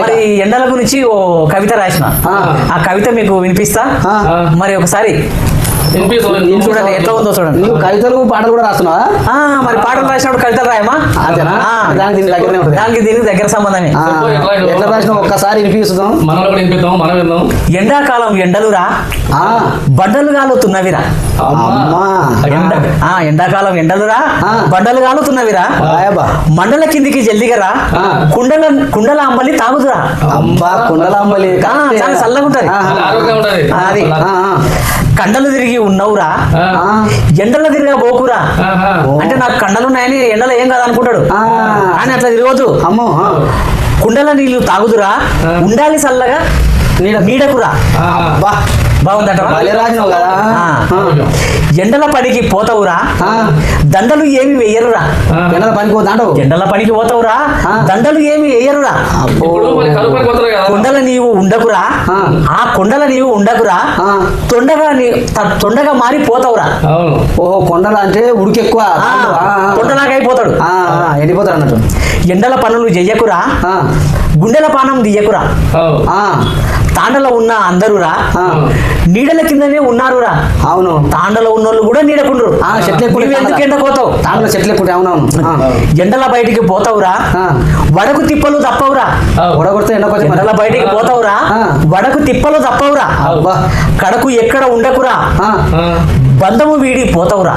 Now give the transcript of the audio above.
మరి ఎండల గురించి ఓ కవిత రాసిన ఆ. కవిత మీకు వినిపిస్తా. మరి ఒకసారి చూడండి ఎట్లా ఉందో చూడండి. నువ్వు కవితలు పాటలు కూడా రాస్తున్నావా? మరి పాటలు రాసినప్పుడు కవితలు రాయమా. దానికి దగ్గరనే ఉంటుంది. దానికి దీనికి దగ్గర సంబంధమే. ఎట్లా రాసిన ఒక్కసారి వినిపిస్తున్నాం మనలో కూడా వినిపిద్దాం మనం విందాం. ఎండాకాలం ఎండలురా? ఆ, బండలు గాలుతున్నవిరా? అమ్మా. ఎండ ఆ ఎండాకాలం ఎండలురా? గాలుతున్నవిరా? రాయబ్బా మండల కిందికి జల్దిగరా. కుండల కుండల అంబలి తాగుదురా? కుండలాంబలి. ఆ, చాలా చల్లగా ఉంటది అది. కండలు తిరిగి ఉన్నవురా ఎండల తిరిగా పోకురా. అంటే నాకు కండలు ఉన్నాయని ఎండలో ఏం కాదు అనుకుంటాడు ఆ. అని అట్లా తిరగదు అమ్మో. కుండల నీళ్ళు తాగుదురా. ఉండాలి చల్లగా నీడకురా. బాగుందట. ఎండల పనికి పోతావురా. ఆ. దండలు ఏమి వేయరురా. ఎండల పనికి ఎండల పనికి పోతావురా. ఆ. దండలు ఏమి వేయరురా. కొండల నీవు ఉండకురా. ఆ. కొండల నీవు ఉండకురా. తొండగా తొండగా మారి పోతావురా. ఓహో కొండల అంటే ఉడికి ఎక్కువ ఆ, ఆ, ఆ. తొండలాగైపోతాడు ఆ, ఆ, ఎండిపోతాడు అన్నట్టు. ఎండల పనులు చెయ్యకురా ఆ, గుండెల పానం దియ్యకురా తాండలో ఉన్న అందరురా. నీడల కిందనే ఉన్నారురా. అవును. తాండలో ఉన్నోళ్ళు కూడా నీడకుండ్రు. చెట్లు ఎందుకు ఎండ పోతావు? తాండలో చెట్లు ఎక్కువ అవునవును. ఎండల బయటికి పోతావురా. వడకు తిప్పలు తప్పవురా. కొంచెం ఎండల బయటికి పోతావురా. వడకు తిప్పలు తప్పవురా. కడకు ఎక్కడ ఉండకురా. బంధము వీడి పోతావురా.